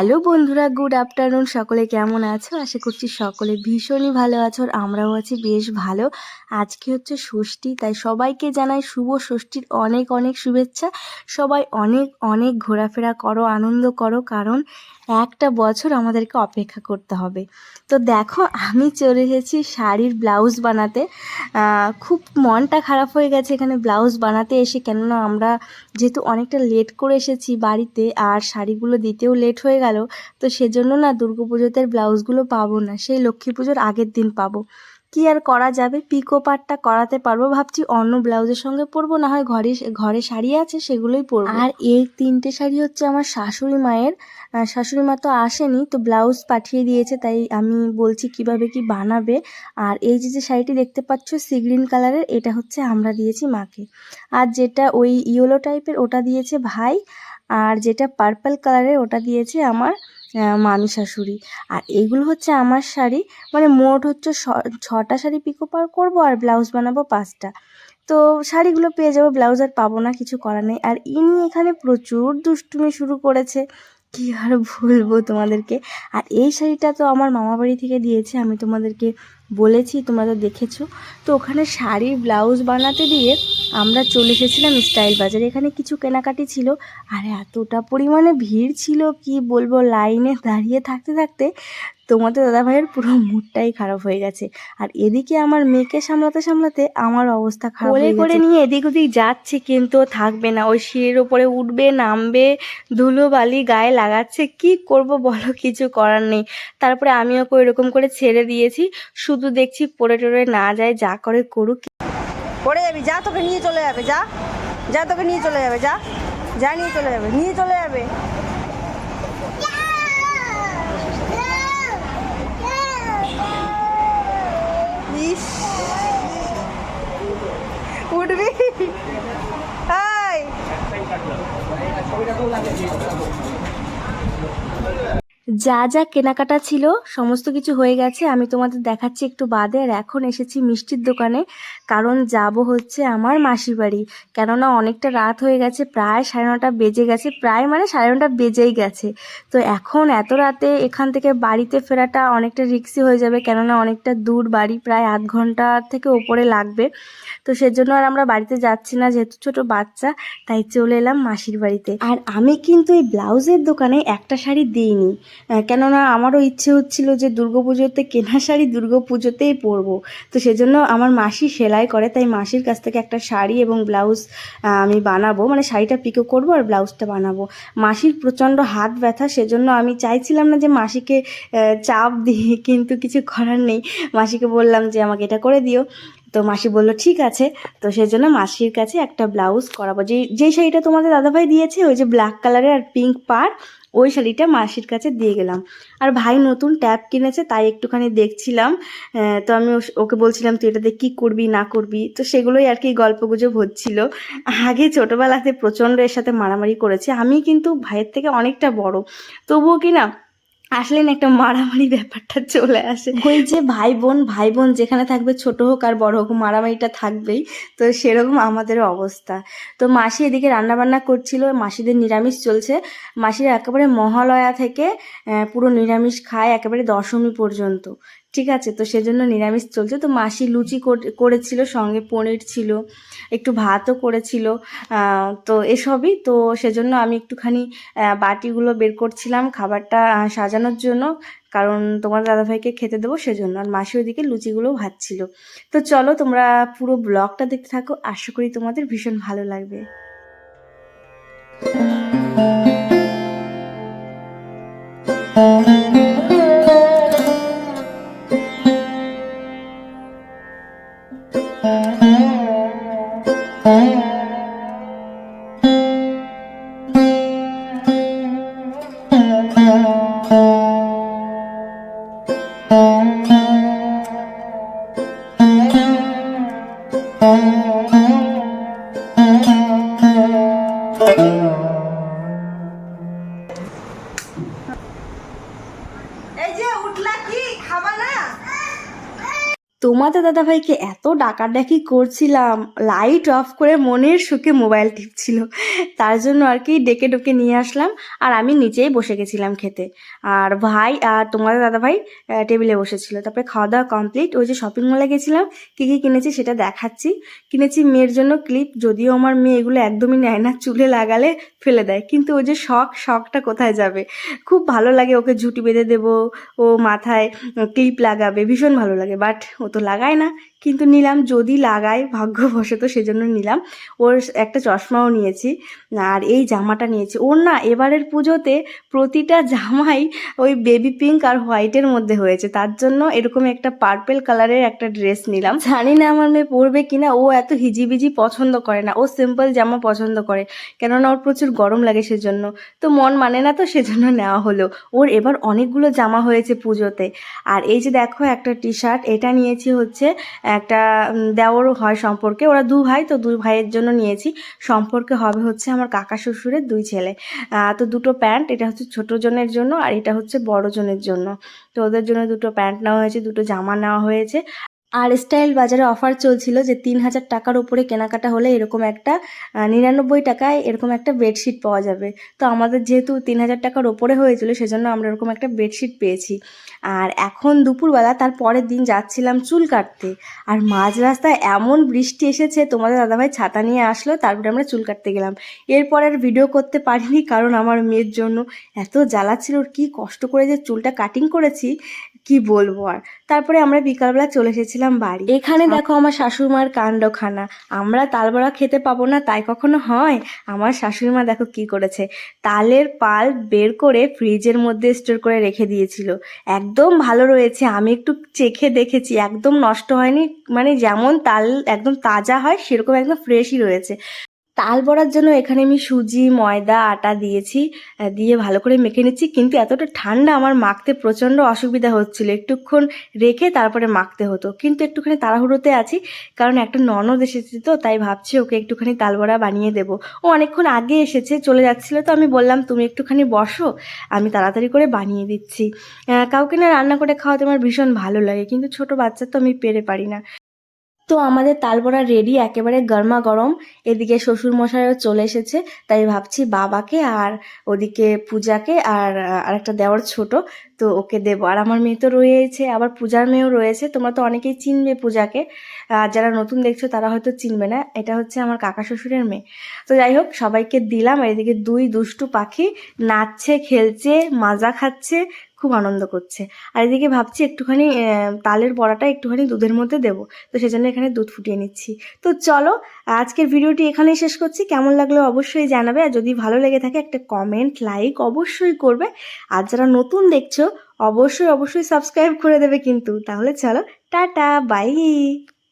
Hello বন্ধুরা, good afternoon. সকলে কেমন আছো? আশা করছি সকলে ভীষণই ভালো আছো আর আমরাও আছি বেশ ভালো। আজকে হচ্ছে ষষ্ঠী, তাই সবাইকে জানাই শুভ ষষ্ঠীর অনেক অনেক শুভেচ্ছা। সবাই অনেক অনেক ঘোরাফেরা করো, আনন্দ করো, কারণ একটা বছর আমাদেরকে অপেক্ষা করতে হবে। তো দেখো, আমি চলে এসেছি শাড়ির ব্লাউজ বানাতে। খুব মনটা খারাপ হয়ে গেছে এখানে ব্লাউজ বানাতে এসে, কেননা আমরা যেহেতু অনেকটা লেট করে এসেছি বাড়িতে, আর শাড়িগুলো দিতেও লেট হয়ে গেল। তো সেজন্য না দুর্গা পুজোতে ব্লাউজগুলো পাবো না, সেই লক্ষ্মী পুজোর আগের দিন পাবো। কি আর করা যাবে? পিকো পাটটা করাতে পারব, ভাবছি অন্য ব্লাউজের সঙ্গে পরবো, না হয় ঘরে ঘরে শাড়ি আছে সেগুলোই পরবো। আর এই তিনটে শাড়ি হচ্ছে আমার শাশুড়ি মায়ের। শাশুড়ি মা তো আসেনি, তো ব্লাউজ পাঠিয়ে দিয়েছে, তাই আমি বলছি কীভাবে কি বানাবে। আর এই যে যে শাড়িটি দেখতে পাচ্ছ সি গ্রিন কালারের, এটা হচ্ছে আমরা দিয়েছি মাকে। আর যেটা ওই ইয়েলো টাইপের ওটা দিয়েছে ভাই। আর যেটা পার্পল কালারের ওটা দিয়েছে আমার মামি শাশুড়ি। আর এইগুলো হচ্ছে আমার শাড়ি মানে মোট হচ্ছে ছটা শাড়ি পিকো পার করব আর ব্লাউজ বানাবো পাঁচটা। তো শাড়িগুলো পেয়ে যাব ব্লাউজ আর পাবো না, কিছু করার নেই। আর ইনি এখানে প্রচুর দুষ্টুমি শুরু করেছে, কি আর বলব তোমাদেরকে। আর এই শাড়িটা তো আমার মামা বাড়ি থেকে দিয়েছে, আমি তোমাদেরকে বলেছি, তোমরা তো দেখেছ। তো ওখানে শাড়ির ব্লাউজ বানাতে দিয়ে আমরা চলে এসেছিলাম স্টাইল বাজারে। এখানে কিছু কেনাকাটি ছিল। আর এতটা পরিমাণে ভিড় ছিল কি বলব লাইনে দাঁড়িয়ে থাকতে থাকতে তোমাদের দাদাভাইয়ের পুরো মুডটাই খারাপ হয়ে গেছে। আর এদিকে আমার মেয়েকে সামলাতে সামলাতে আমার অবস্থা খারাপ হয়ে করে করে নিয়ে এদিক ওদিক যাচ্ছে কিন্তু থাকবে না। ওই সিঁড়ির ওপরে উঠবে নামবে ধুলো বালি গায়ে লাগাচ্ছে। কি করব বলো কিছু করার নেই। তারপরে আমি ওকে এরকম করে ছেড়ে দিয়েছি। শুধু দেখছি পড়ে টরে না যায় যা করে করুক। পড়ে যাবি, যা তোকে নিয়ে চলে যাবে, যা। যা তোকে নিয়ে চলে যাবে, যা। যা নিয়ে চলে যাবে, নিয়ে চলে যাবে। ইস। উঠবি? হাই। যা যা কেনাকাটা ছিল, সমস্ত কিছু হয়ে গেছে। আমি তোমাদের দেখাচ্ছি একটু বাদে, আর এখন এসেছি মিষ্টির দোকানে, কারণ যাব হচ্ছে আমার মাসির বাড়ি। কেননা অনেকটা রাত হয়ে গেছে, প্রায় সাড়ে নটা বেজে গেছে, প্রায় মানে সাড়ে নটা বেজেই গেছে। তো এখন এত রাতে এখান থেকে বাড়িতে ফেরাটা অনেকটা রিক্সি হয়ে যাবে, কেননা অনেকটা দূর বাড়ি, প্রায় আধ ঘণ্টা থেকে ওপরে লাগবে। তো সেজন্য আর আমরা বাড়িতে যাচ্ছি না, যেহেতু ছোট বাচ্চা, তাই চলে এলাম মাসির বাড়িতে। আর আমি কিন্তু এই ব্লাউজের দোকানে একটা শাড়ি দিইনি। কেননা আমারও ইচ্ছে হচ্ছিল যে দুর্গাপুজোতে, কেনা শাড়ি দুর্গাপুজোতেই পরবো। তো সেজন্য আমার মাসি সেলাই করে, তাই মাসির কাছ থেকে একটা শাড়ি এবং ব্লাউজ আমি বানাবো। মানে শাড়িটা পিকো করব আর ব্লাউজটা বানাবো। মাসির প্রচণ্ড হাত ব্যথা, সেজন্য আমি চাইছিলাম না যে মাসিকে চাপ দিই, কিন্তু কিছু করার নেই। মাসিকে বললাম যে, আমাকে এটা করে দিও। তো মাসি বলল, ঠিক আছে। তো সেই জন্য মাসির কাছে একটা ব্লাউজ করাবো। যেই যেই শাড়িটা তোমাদের দাদাভাই দিয়েছে, ওই যে ব্ল্যাক কালারের আর পিঙ্ক পার ওই শাড়িটা মাসির কাছে দিয়ে গেলাম। আর ভাই নতুন ট্যাব কিনেছে, তাই একটুখানি দেখছিলাম। তো আমি ওকে বলছিলাম, তুই এটাতে কী করবি, না করবি? তো সেগুলোই আর কি গল্প গুজব হচ্ছিল। আগে ছোটোবেলাতে প্রচণ্ড এর সাথে মারামারি করেছে। আমি কিন্তু ভাইয়ের থেকে অনেকটা বড়। তবুও কি না আসলে না একটা মারামারি ব্যাপারটা চলে আসে। ওই যে ভাই বোন ভাই বোন যেখানে থাকবে, ছোট হোক আর বড় হোক, মারামারিটা থাকবেই। তো সেরকম আমাদের অবস্থা। তো মাসি এদিকে রান্নাবান্না করছিল, মাসিদের নিরামিষ চলছে। মাসির একেবারে মহালয়া থেকে পুরো নিরামিষ খায়, একেবারে দশমী পর্যন্ত। ঠিক আছে, তো সেজন্য নিরামিষ চলছে। তো মাসি লুচি কর- করেছিল, সঙ্গে পনির ছিল, একটু ভাতও করেছিল তো এসবই। তো সেজন্য আমি একটুখানি বাটিগুলো বের করছিলাম খাবারটা সাজানোর জন্য, কারণ তোমার দাদাভাইকে খেতে দেবো সেজন্য। আর মাসি ওইদিকে লুচিগুলো ভাজছিল। তো চলো, তোমরা পুরো ব্লগটা দেখতে থাকো। আশা করি তোমাদের ভীষণ ভালো লাগবে। এই যে উঠলা কি? খাবা না? তোমাদের দাদাভাইকে এত ডাকাডাকি করছিলাম লাইট অফ করে মনের সুখে মোবাইল টিপছিল। তার জন্য আর কি ডেকে ডেকে নিয়ে আসলাম আর আমি নিচেই বসে গেছিলাম খেতে। আর ভাই আর তোমাদের দাদাভাই টেবিলে বসেছিল। তারপরে খাওয়া দাওয়া কমপ্লিট ওই যে শপিং মলে গেছিলাম, কী কী কিনেছি সেটা দেখাচ্ছি। কিনেছি মেয়ের জন্য ক্লিপ যদিও আমার মেয়ে এগুলো একদমই নেয় না, চুলে লাগালে ফেলে দেয়। কিন্তু ওই যে শখ, শখটা কোথায় যাবে? খুব ভালো লাগে, ওকে ঝুটি বেঁধে দেবো, ও মাথায় ক্লিপ লাগাবে, ভীষণ ভালো লাগে। বাট ও তো লাগায় না কিন্তু নিলাম, যদি লাগায় ভাগ্যবশত সেজন্য নিলাম। ওর একটা চশমাও নিয়েছি, আর এই জামাটা নিয়েছি। ওর না এবারের পুজোতে প্রতিটা জামাই ওই বেবি পিঙ্ক আর হোয়াইটের মধ্যে হয়েছে। তার জন্য এরকম একটা পার্পেল কালারের একটা ড্রেস নিলাম। জানি না আমার মেয়ে পরবে কিনা, ও এত হিজিবিজি পছন্দ করে না। ও সিম্পল জামা পছন্দ করে, কেননা ওর প্রচুর গরম লাগে সেজন্য। তো মন মানে না তো সেজন্য নেওয়া হলো। ওর এবার অনেকগুলো জামা হয়েছে পুজোতে। আর এই যে দেখো একটা টি শার্ট এটা নিয়েছি হচ্ছে একটা দেওরও হয় সম্পর্কে। ওরা দু ভাই, তো দুই ভাইয়ের জন্য নিয়েছি। সম্পর্কে হবে হচ্ছে আমার কাকা শ্বশুরের দুই ছেলে। তো দুটো প্যান্ট, এটা হচ্ছে ছোটো জনের জন্য আর এটা হচ্ছে বড় জনের জন্য। তো ওদের জন্য দুটো প্যান্ট নেওয়া হয়েছে, দুটো জামা নেওয়া হয়েছে। আর স্টাইল বাজারে অফার চলছিল যে তিন হাজার টাকার উপরে কেনাকাটা হলে এরকম একটা নিরানব্বই টাকায় এরকম একটা বেডশিট পাওয়া যাবে। তো আমাদের যেহেতু তিন হাজার টাকার ওপরে হয়েছিল, সেজন্য আমরা এরকম একটা বেডশিট পেয়েছি। আর এখন দুপুরবেলা, তার পরের দিন যাচ্ছিলাম চুল কাটতে। আর মাঝ রাস্তায় এমন বৃষ্টি এসেছে, তোমাদের দাদাভাই ছাতা নিয়ে আসলো, তারপরে আমরা চুল কাটতে গেলাম। এরপর আর ভিডিও করতে পারিনি, কারণ আমার মেয়ের জন্য এত জ্বালা ছিল কী কষ্ট করে যে চুলটা কাটিং করেছি, কি বলব আর? তারপরে আমরা বিকালবেলা চলে এসেছিলাম বাড়ি। এখানে দেখো আমার শাশুড়িমার কাণ্ডখানা। আমরা তালবড়া খেতে পাবো না তাই কখনো হয়? আমার শাশুড়িমা দেখো কি করেছে। তালের পাল বের করে ফ্রিজের মধ্যে স্টোর করে রেখে দিয়েছিল। একদম ভালো রয়েছে আমি একটু চেখে দেখেছি একদম নষ্ট হয়নি। মানে যেমন তাল একদম তাজা হয় সেরকম একদম ফ্রেশই রয়েছে। তাল বড়ার জন্য এখানে আমি সুজি, ময়দা, আটা দিয়েছি দিয়ে ভালো করে মেখে নিচ্ছি। কিন্তু এতটা ঠান্ডা আমার মাখতে প্রচণ্ড অসুবিধা হচ্ছিল। একটুক্ষণ রেখে তারপরে মাখতে হতো। কিন্তু একটুখানি তাড়াহুড়োতে আছি, কারণ একটা ননদ এসেছে তো, তাই ভাবছি ওকে একটুখানি তালবড়া বানিয়ে দেবো। ও অনেকক্ষণ আগে এসেছে, চলে যাচ্ছিল তো, আমি বললাম, তুমি একটুখানি বসো, আমি তাড়াতাড়ি করে বানিয়ে দিচ্ছি। কাউকে না রান্না করে খাওয়াতে আমার ভীষণ ভালো লাগে, কিন্তু ছোট বাচ্চা তো আমি পেরে পারি না। তো আমাদের তালবড়া রেডি একেবারে গরমা গরম। এদিকে শ্বশুর মশাইও চলে এসেছে, তাই ভাবছি বাবাকে আর ওদিকে পূজাকে আর আরেকটা দেওয়ার ছোট, তো ওকে দেবো। আর আমার মেয়ে তো রয়েছে, আবার পূজার মেয়েও রয়েছে, তোমরা তো অনেকেই চিনবে পূজাকে। আর যারা নতুন দেখছ, তারা হয়তো চিনবে না, এটা হচ্ছে আমার কাকা শ্বশুরের মেয়ে। তো যাই হোক, সবাইকে দিলাম এদিকে দুই দুষ্টু পাখি নাচছে, খেলছে, মাজা খাচ্ছে খুব আনন্দ করছে। আর এদিকে ভাবছি একটুখানি তালের বড়াটা একটুখানি দুধের মধ্যে দেবো। তো সেজন্য এখানে দুধ ফুটিয়ে নিচ্ছি। তো চলো, আজকের ভিডিওটি এখানেই শেষ করছি। কেমন লাগল অবশ্যই জানাবে। আর যদি ভালো লেগে থাকে, একটা কমেন্ট লাইক অবশ্যই করবে। আর যারা নতুন দেখছ, অবশ্যই অবশ্যই সাবস্ক্রাইব করে দেবে কিন্তু। তাহলে চলো, টাটা বাই